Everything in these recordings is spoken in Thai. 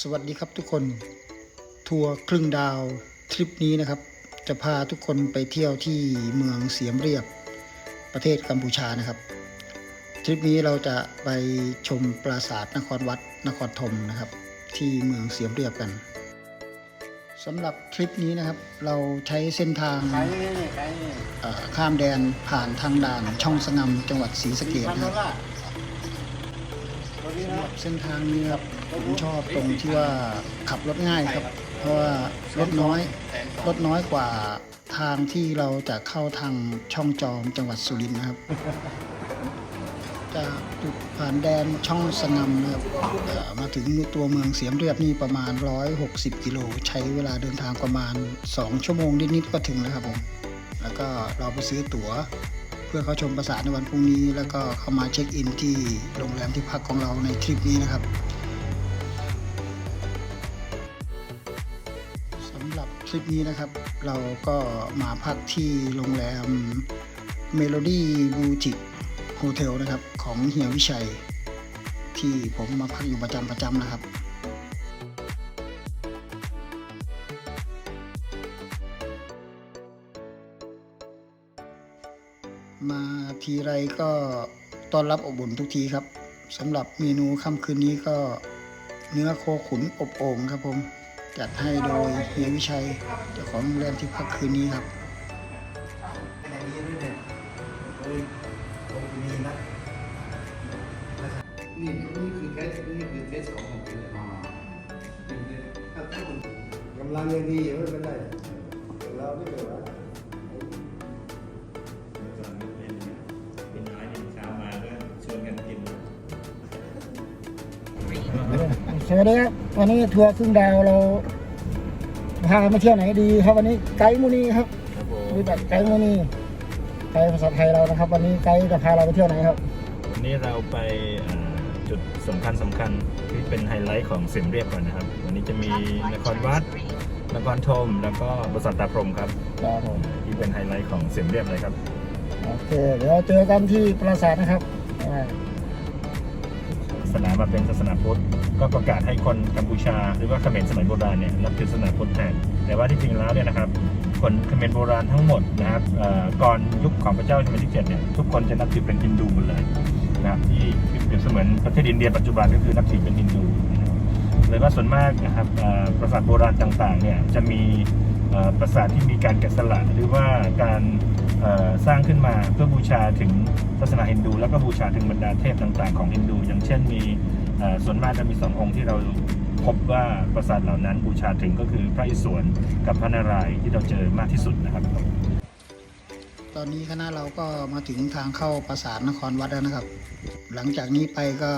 สวัสดีครับทุกคน ทัวร์ครึ่งดาวทริปนี้นะครับ จะพาทุกคนไปเที่ยวที่เมืองเสียมเรียบประเทศกัมพูชานะครับ ทริปนี้เราจะไปชมปราสาทนครวัดนครธมนะครับ ที่เมืองเสียมเรียบกันสำหรับทริปนี้นะครับ เราใช้เส้นทาง cái cái เอ่อข้ามแดนผ่านทางด่านช่องสงำจังหวัดศรีสะเกษ trăm นะครับ đô la có đi สำห nó รับเส้นทางนี้ครับ ผมชอบตรงที่ว่าขับรถง่ายครับ เพราะว่ารถน้อยรถน้อยกว่าทางที่เราจะเข้าทางช่องจอมจังหวัดสุรินทร์นะครับ จากจุดผ่านแดนช่องสงำนะครับเอ่อมาถึงตัวเมืองเสียมเรียบนี่ประมาณ 160 กิโล ใช้เวลาเดินทางประมาณ 2 ชั่วโมงนิดๆก็ถึงแล้วครับผม แล้วก็เราไปซื้อตั๋ว เพื่อเข้าชมปราสาทในวันพรุ่งนี้ แล้วก็เข้ามาเช็คอินที่โรงแรมที่พักของเราในทริปนี้นะครับ ริปนี้นะครับ เราก็มาพักที่โรงแรม Melody Boutique Hotel นะครับ ของเฮียวิชัย ที่ผมมาพักอยู่ประจำประจำนะครับมาทีไรก็ต้อนรับอบอุ่นทุกทีครับสำหรับเมนูค่ำคืนนี้ก็เนื้อโคขุนอบโอ่งครับผม จัดให้โดยเฮียวิชัยเจ้าของโรงแรมที่พักคืนนี้ครับ สวัสดีครับวันนี้ทัวร์ครึ่งดาวเราพามาเที่ยวไหนดีครับวันนี้ไกด์มูนีครับครับผมรู้จักไกด์มูนีไกด์ภาษาไทยเรานะครับ วันนี้ไกด์จะพาเราไปเที่ยวไหนครับ วันนี้เราไปอ่าจุดสำคัญสำคัญที่เป็นไฮไลท์ของเสียมเรียบก่อนนะครับ วันนี้จะมีนครวัด นครธมแล้วก็ปราสาทตาพรหมครับ ครับผมที่เป็นไฮไลท์ของเสียมเรียบเลยครับ โอเค เดี๋ยวเจอกันที่ปราสาทนะครับอ่าศา สนามาเป็นศาสนาพุทธก็ประกาศให้คนกัมพูชา หรือว่าเขมรสมัยโบราณเนี่ยนับถือศาสนาพุทธแทนแต่ว่าที่จริงแล้วเนี่ยนะครับคนเขมรโบราณทั้งหมดนะครับก่อนยุคของพระเจ้าชมที่เจ็ดเนี่ยทุกคนจะนับถือเป็นฮินดูหมดเลยนะครับที่เปรียบเสมือนประเทศอินเดียปัจจุบันก็คือนับถือเป็นฮินดูเลยว่าส่วนมากนะครับปราสาทโบราณต่างๆเนี่ยจะมีปราสาทที่มีการแกะสลักหรือว่าการ สร้างขึ้นมาเพื่อบูชาถึงศาสนาฮินดู แล้วก็บูชาถึงบรรดาเทพต่างๆของฮินดู อย่างเช่นมีส่วนมากจะมีสององค์ที่เราพบว่าปราสาทเหล่านั้นบูชาถึงก็คือพระอิศวรกับพระนารายณ์ที่เราเจอมากที่สุดนะครับ ตอนนี้คณะเราก็มาถึงทางเข้าปราสาทนครวัดแล้วนะครับ หลังจากนี้ไปก็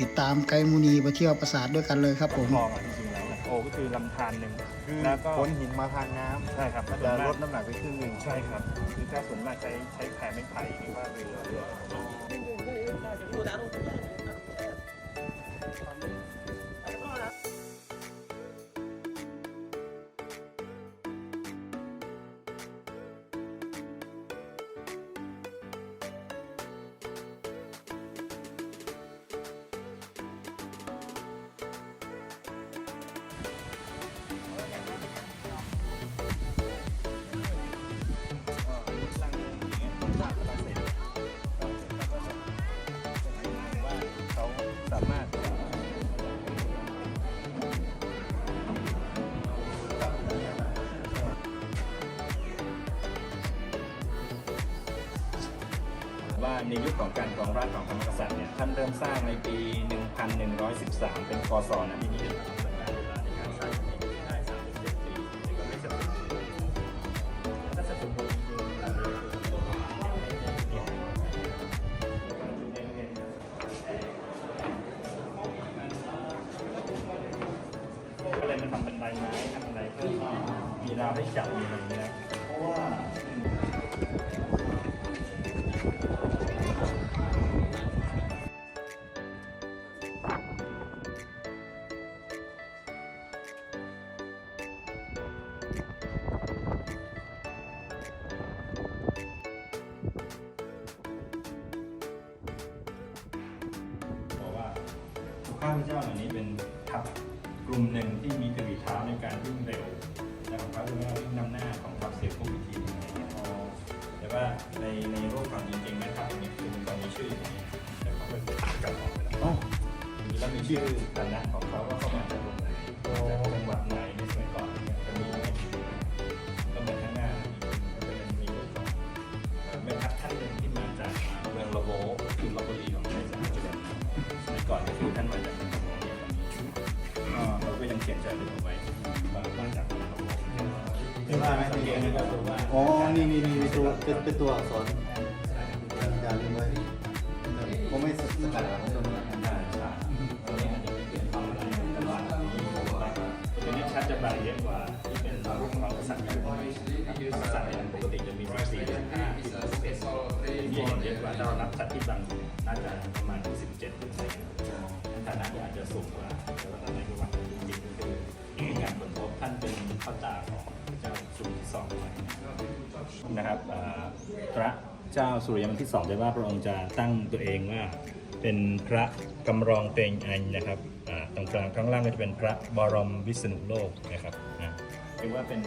ติดตามไกด์มูนีไปเที่ยวปราสาทด้วยกันเลยครับผม คลองอะจริงๆแล้วนะโอก็คือลำธารหนึ่งคือแล้วก็ขนหินมาทางน้ใช่ครับำถ้าจะส่วนลมากดน้ำหนักไปครึ่งหนึ่งใช่ครับคือถ้าส่วนมากใช้ใช้แพไม้ไผ่หรือว่าเรือเรือเในยุคของการกองราชของพระมหากษัตริย์เนี่ยท่านเริ่มสร้างในปี 1113 เป็นคศนะที่นี่ ล่านี้เป็นทัพกลุ่มหนึ่งที่มีกระบี่เท้าในการวิ่งเร็วและของเขาคือว่าวิ่งนำหน้าของทัพเสียพวกอีกทีหนึงอะไรเงี้ยแต่ว่าในในโลกความจริงๆแม่ทัพเนี่ยคือมันก็มีชื่ออย่างนี้แต่เขาเป็นการออกไปแล้วอ๋อมีแล้วมีชื่อฐาน เกตนะครับผมว่าอ๋อ นี่นี่นี่มีตัวเป็นเป็นตัวอักษร สุริที่สองนะครับพระเจ้าสุริยันที่สองได้ว่าพระองค์จะตั้งตัวเองว่าเป็นพระกำรองเตงอันนะครับอ่าตรงกลางข้างล่างก็จะเป็นพระบรมวิษณุโลกนะครับอ่าเรียกว่าเป็น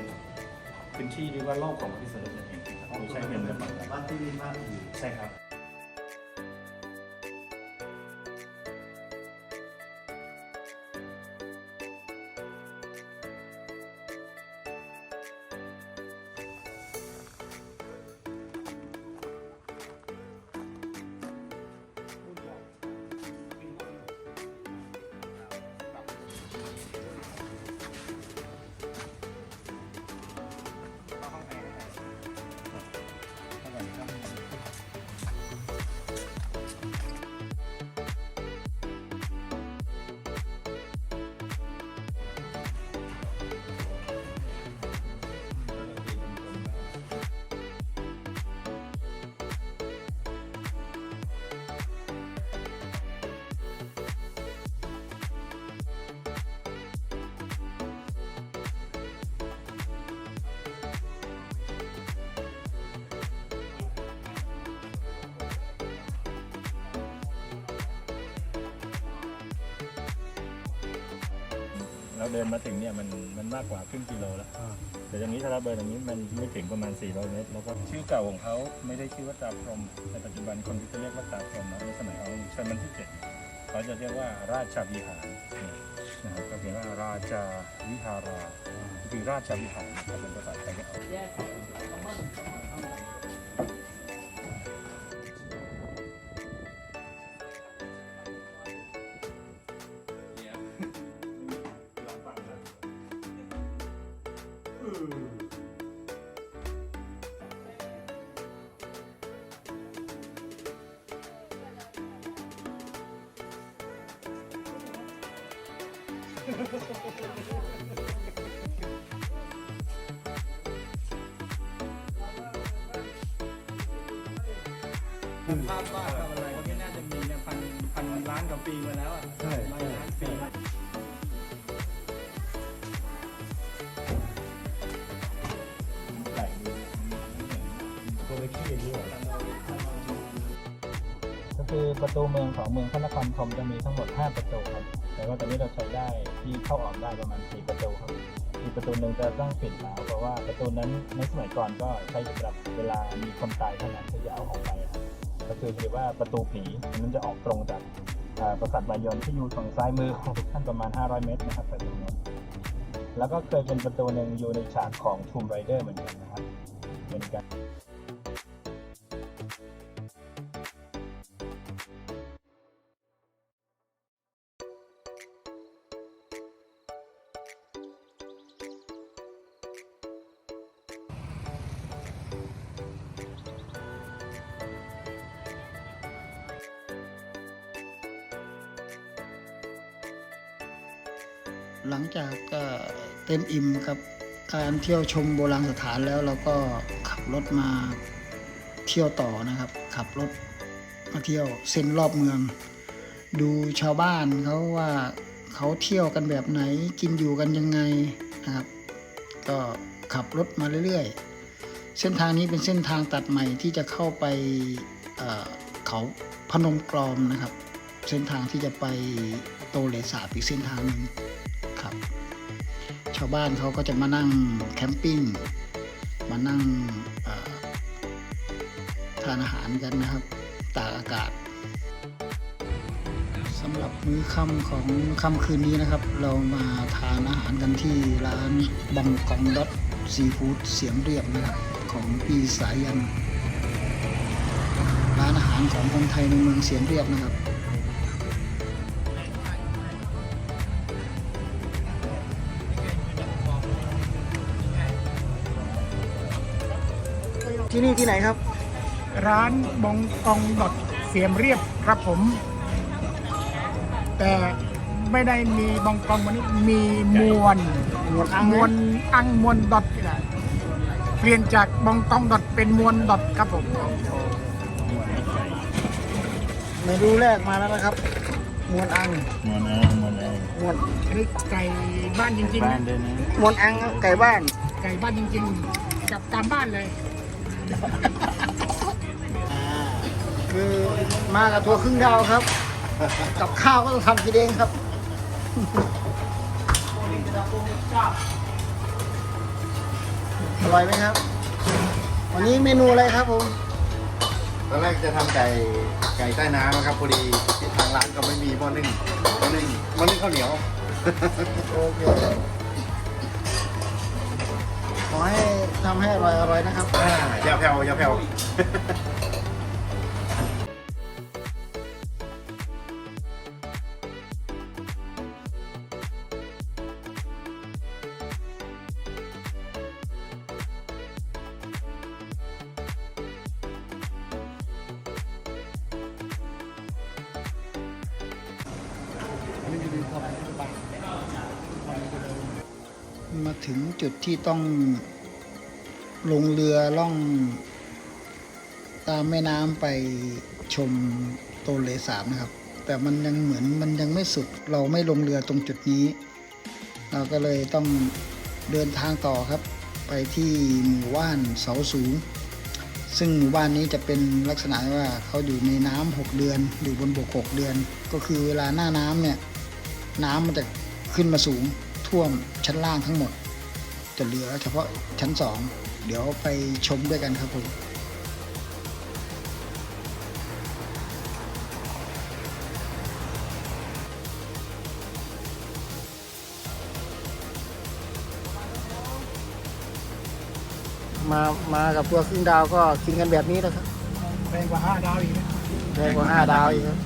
พื้นที่เรียกว่าโลกของพระวิษณุนั่นเองไม่ใช่เป็นแบบบ้านที่มีมากอยู่ใช่ครับ เราเดินมาถึงเนี่ยมันมันมากกว่าครึ่งกิโลแล้วแต่อย่างนี้ถ้าเราเดินอย่างนี้มันไม่ถึงประมาณ 400 เมตร แล้วก็ชื่อเก่าของเขาไม่ได้ชื่อว่าตาพรหมในปัจจุบันคนก็จะเรียกว่าตาพรหมนะในสมัยของชนมันที่เจ็ดเขาจะเรียกว่าราชวิหารเนี่ยนะครับก็เขียนว่าราชาวิหาราคือราชวิหารถ้าเป็นภาษาไทยก็เอาลอง ภาพวาดทำอะไรพวกนี้น่าจะมีเนี่ยพันพันล้านกว่าปีมาแล้วอะใช่ร้อยล้านปี ประตูเมืองของเมืองพระนครธมจะมีทั้งหมด 5 ประตูครับ แต่ว่าตอนนี้เราใช้ได้ที่เข้าออกได้ประมาณ 4 ประตูครับอีกประตูหนึ่งจะต้องปิดแล้ว เพราะว่าประตูนั้นในสมัยก่อนก็ใช้สำหรับเวลามีคนตายเท่านั้นที่จะเอาออกไปครับก็คือเรียกว่าประตูผีมันจะออกตรงจากอ่าปราสาทบายอนที่อยู่ฝั่งซ้ายมือของทุกท่านประมาณ 500 เมตรนะครับประตูนี้แล้วก็เคยเป็นประตูหนึ่งอยู่ในฉากของ Tomb Raider เหมือนกันนะครับเหมือนกัน หลังจากเต็มอิ่มกับการเที่ยวชมโบราณสถานแล้วเราก็ขับรถมาเที่ยวต่อนะครับ ขับรถมาเที่ยวเส้นรอบเมือง ดูชาวบ้านเขาว่าเขาเที่ยวกันแบบไหนกินอยู่กันยังไงนะครับ ก็ขับรถมาเรื่อยๆ เส้นทางนี้เป็นเส้นทางตัดใหม่ที่จะเข้าไปเอ่อเขาพนมกรอมนะครับ เส้นทางที่จะไปโตเลสาบอีกเส้นทางหนึ่ง ชาวบ้านเขาก็จะมานั่งแคมปิ้งมานั่งทานอาหารกันนะครับตากอากาศสำหรับมื้อค่ำของค่ำคืนนี้นะครับ เรามาทานอาหารกันที่ร้านบังกองดอทซีฟู้ดเสียมเรียบนะครับของปีสายัน ร้านอาหารของคนไทยในเมืองเสียมเรียบนะครับ ที่นี่ที่ไหนครับ ร้านบองกองดอทเสียมเรียบครับผม แต่ไม่ได้มีบองกองวันนี้มีมวลมวลอังมวลอังมวลดอทนี่แหละเปลี่ยนจากบองกองดอทเป็นมวลดอทครับผมเมนูแรกมาแล้วนะครับ มวลอังมวนเองมวนเองมวลอันนี้ไก่บ้านจริงๆบ้านนะด้วยนะ มวลอังไก่บ้าน ไก่บ้านจริงๆ กับตามบ้านเลย คือมากับตัวครึ่งดาวครับ กับข้าวก็ต้องทำกินเองครับอร่อยไหมครับ วันนี้เมนูอะไรครับผมตอนแรกจะทำไก่ไก่ใต้น้ำนะครับพอดีที่ทางร้านก็ไม่มีหม้อนึ่งหม้อนึ่งหม้อนึ่งข้าวเหนียวโอเคขอให้ ทำให้อร่อยอร่อยนะครับ อ่าอย่าแผ่วอย่าแผ่วมาถึงจุดที่ต้อง ลงเรือล่อง ตามแม่น้ำไปชมโตนเลสาบนะครับ แต่มันยังเหมือนมันยังไม่สุด เราไม่ลงเรือตรงจุดนี้ เราก็เลยต้องเดินทางต่อครับ ไปที่หมู่บ้านเสาสูง ซึ่งหมู่บ้านนี้จะเป็นลักษณะว่าเขาอยู่ในน้ำหกเดือนอยู่บนบกหกเดือน ก็คือเวลาหน้าน้ำเนี่ยน้ำมันจะขึ้นมาสูงท่วมชั้นล่างทั้งหมด จะเหลือเฉพาะชั้นสอง เดี๋ยวไปชมด้วยกันครับผมมามากับตัวครึ่งดาวก็กินกันแบบนี้นะครับแพงกว่าห้าดาวอีกนะแพงกว่าห้าดาวอีกครับ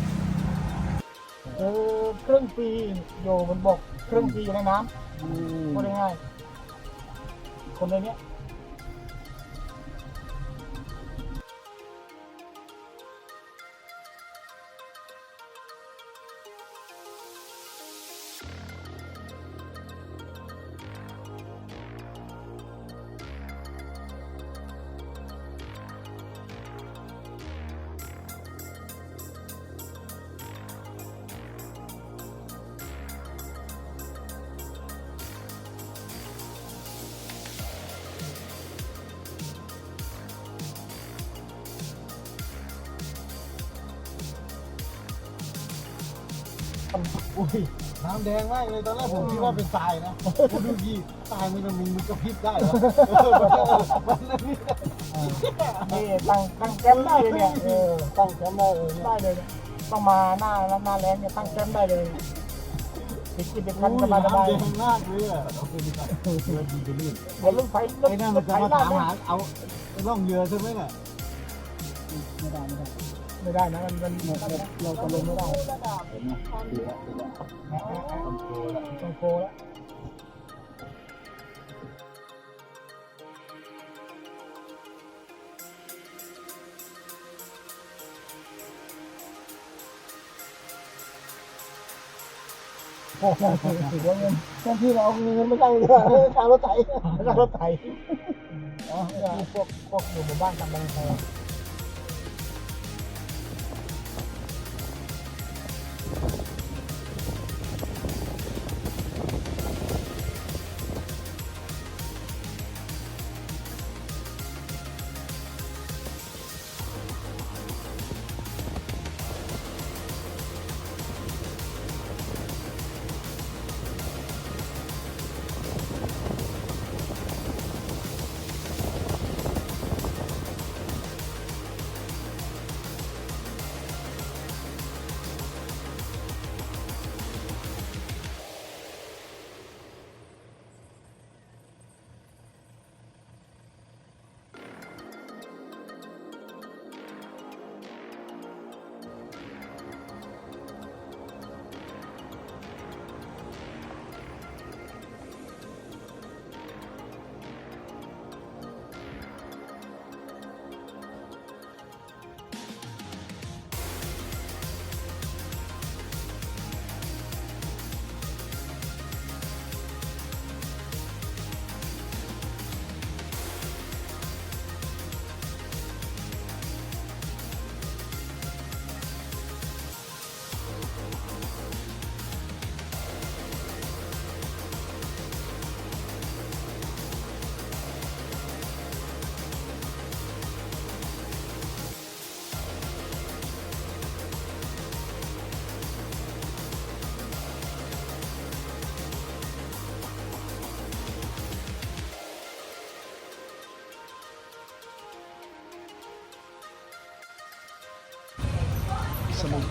เออครึ่งปีอยู่บนบกครึ่งปีอยู่ในน้ำพูดง่ายๆคนในเนี้ย อุ้ยน้ำแดงมากเลยตอนแรกผมคิดว่าเป็นทรายนะผมดูดีทรายมันมันมันกระพริบได้เหรอมันนั่นนี่นี่ตั้งตั้งแคมป์ได้เลยเนี่ยเออตั้งแคมป์ได้เลยได้เลยเนี่ยต้องมาหน้าหน้าแรงเนี่ยตั้งแคมป์ได้เลยไปกินไปพันสบายสบายน้ำแดงมากเลยอะโอเคดีกว่าเรือดีไปลื่นบนรถไฟรถไอ้นั่นมันจะมาถามหาเอาล่องเรือใช่ไหมน่ะไม่ได้ไม่ได้ ไม่ได้นะมันมันเราจะลงไม่ได้ต้องโกแล้วโอ้โหถือว่าเงินเงินที่เราเอาเงินไม่ได้เลยค่ารถไถค่ารถไถอ๋อที่พวกพวกอยู่หมู่บ้านทำบางแ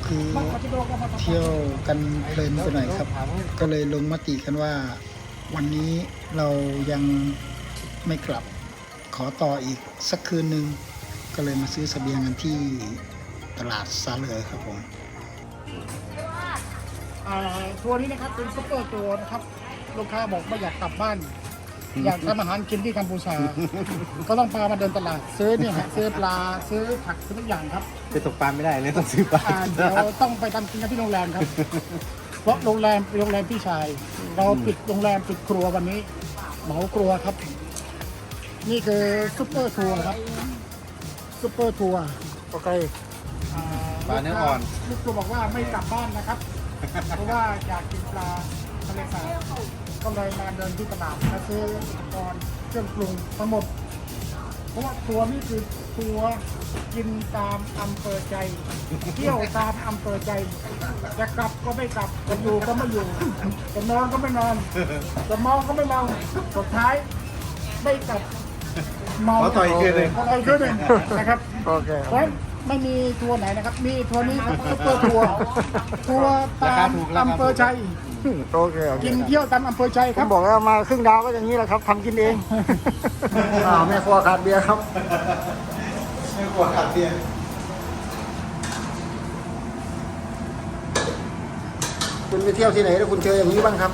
คือเที่ยวกันเพลินไปหน่อยครับ ก็เลยลงมติกันว่า วันนี้เรายังไม่กลับขอต่ออีกสักคืนหนึ่งก็เลยมาซื้อเสบียงกันที่ตลาดซาเลอครับผมตัวนี้นะครับเป็นซุปเปอร์ตัวนะครับลูกค้าบอกไม่อยากกลับบ้าน อยากทำอาหารกินที่กัมพูชา ก็ต้องพามาเดินตลาด ซื้อเนี่ยฮะซื้อปลาซื้อผักซื้อทุกอย่างครับไปตกปลาไม่ได้เลยต้องซื้อปลาอ่าเดี๋ยวต้องไปทำกินกันที่โรงแรมครับ เพราะโรงแรมเป็นโรงแรมพี่ชาย เราปิดโรงแรมปิดครัววันนี้ เหมาครัวครับ นี่คือซุปเปอร์ทัวร์ครับซุปเปอร์ทัวร์โอเคปลาเนื้ออ่อน ลูกตัวบอกว่าไม่กลับบ้านนะครับ เพราะว่าอยากกินปลาทะเลสาบ ก็เลยมาเดินที่ตลาดมาซื้ออุปกรณ์เครื่องปรุงทั้งหมด เพราะว่าทัวร์นี่คือทัวร์กินตามอำเภอใจ เที่ยวตามอำเภอใจ จะกลับก็ไม่กลับ จะอยู่ก็ไม่อยู่ จะนอนก็ไม่นอน จะเมาก็ไม่เมาสุดท้ายไม่กลับเมาขอต่ออีกคืนหนึ่ง ขอต่ออีกคืนหนึ่งนะครับ โอเค เพราะ ไม่มีทัวร์ไหนนะครับ มีทัวร์นี้ครับซุปเปอร์ทัวร์ทัวร์ตามอำเภอใจโอเคโอเคกินเที่ยวตามอำเภอใจคผรัมบบอกว่ามาครึ่งดาวก็อย่างนี้แหละครับทำกินเอง อ้าวแม่ครัวขาดเบียร์ครับ ไม่กลัวขาดเตียงคุณไปเที่ยวที่ไหนแล้วคุณเจออย่างนี้บ้างครับ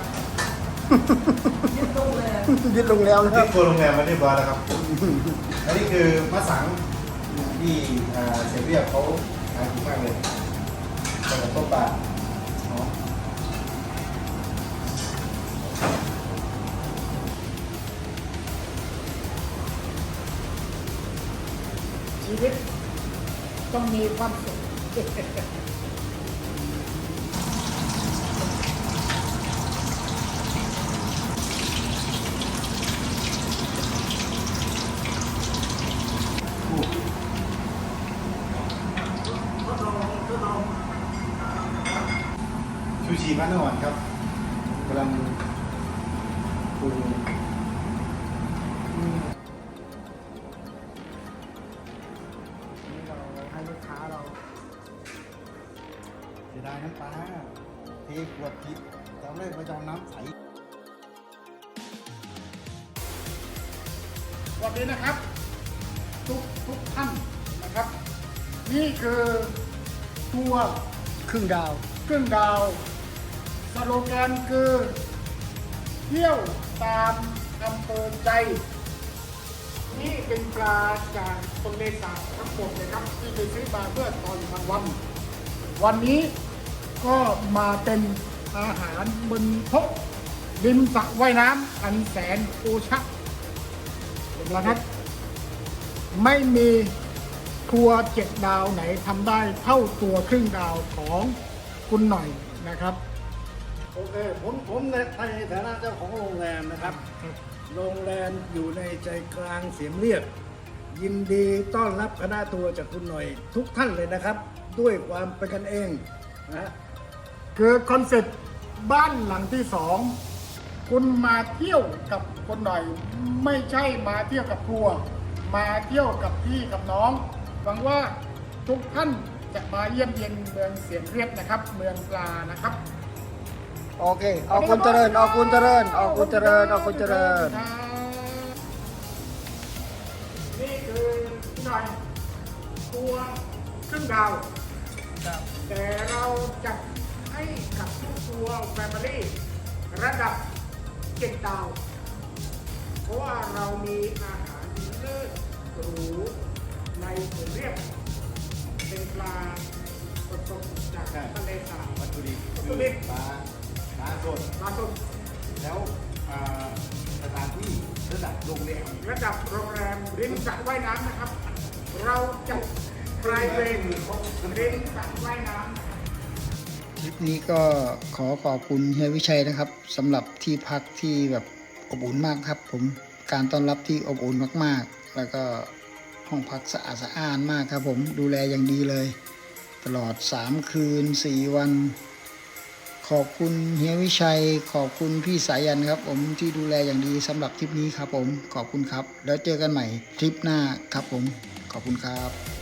ยึดโรงแรมยึดโรงแรมนะคที่รับครัวโรงแรมมาเรียบร้อยแล้วครับ อันนี้คือมะสัง ที่เซเรียเขาขายถูกมากเลยแต่กับต้มปลาชีวิตต้องมีความสุข ชูชีมะนาวอ่อนครับ กำลังปรุงให้ลูกค้าเราเสียดายน้ำปลาเทขวดผิดตอนแรกไปจองน้ำใสสวัสดีนะครับ ทุกทุกท่านนะครับ นี่คือทัวครึ่งดาวครึ่งดาว โลแกนคือ เที่ยวตามอำเภอใจ นี่เป็นปลาจากคนเลสาบทั้งหมดเลยครับ ที่ไปซื้อมาเพื่อต่อยมันวัน วันนี้ก็มาเป็นอาหารบนโต๊ะริมสระว่ายน้ำอันแสนโอชะเห็นแล้วครับไม่มีทัวร์เจ็ดดาวไหนทำได้เท่าตัวครึ่งดาวของคุณหน่อยนะครับ โอเคผมผมในในฐานะเจ้าของโรงแรมนะครับ โรงแรมอยู่ในใจกลางเสียมเรียบ ยินดีต้อนรับคณะทัวร์จากคุณหน่อย ทุกท่านเลยนะครับ ด้วยความเป็นกันเองนะคือคอนเซ็ปต์บ้านหลังที่สองคุณมาเที่ยวกับคนหน่อย ไม่ใช่มาเที่ยวกับครัว มาเที่ยวกับพี่กับน้องหวังว่าทุกท่านจะมาเยี่ยมเยียนเมืองเสียงเรียบนะครับ เมืองปลานะครับ โอเคเอาคุณเจริญเอาคุณเจริญเอาคุณเจริญเอาคุณเจริญ นี่คือพี่หน่อยตัวครึ่งดาวแต่เราจัดให้กับทุกตัวแฟมิลี่ระดับเจ็ดดาว เพราะว่าเรามีอาหารเลิศหรูในส่วนเรียบเป็นปลาสดๆจากทะเลสาบวัตถุดิบวัตถุดิบปลา ปลาสดปลาสดแล้วอ่าสถานที่ระดับโรงแรมระดับโรงแรมริมสระว่ายน้ำนะครับ เราจัดไพรเวทริมสระว่ายน้ำทริปนี้ก็ขอขอบคุณเฮียวิชัยนะครับสำหรับที่พักที่แบบอบอุ่นมากครับ ผมการต้อนรับที่อบอุ่นมากๆ แล้วก็ห้องพักสะอาดสะอ้านมากครับ ผมดูแลอย่างดีเลย ตลอด 3 คืน 4 วัน ขอบคุณเฮียวิชัย ขอบคุณพี่สายันครับ ผมที่ดูแลอย่างดีสำหรับทริปนี้ครับผมขอบคุณครับ แล้วเจอกันใหม่ทริปหน้าครับผมขอบคุณครับ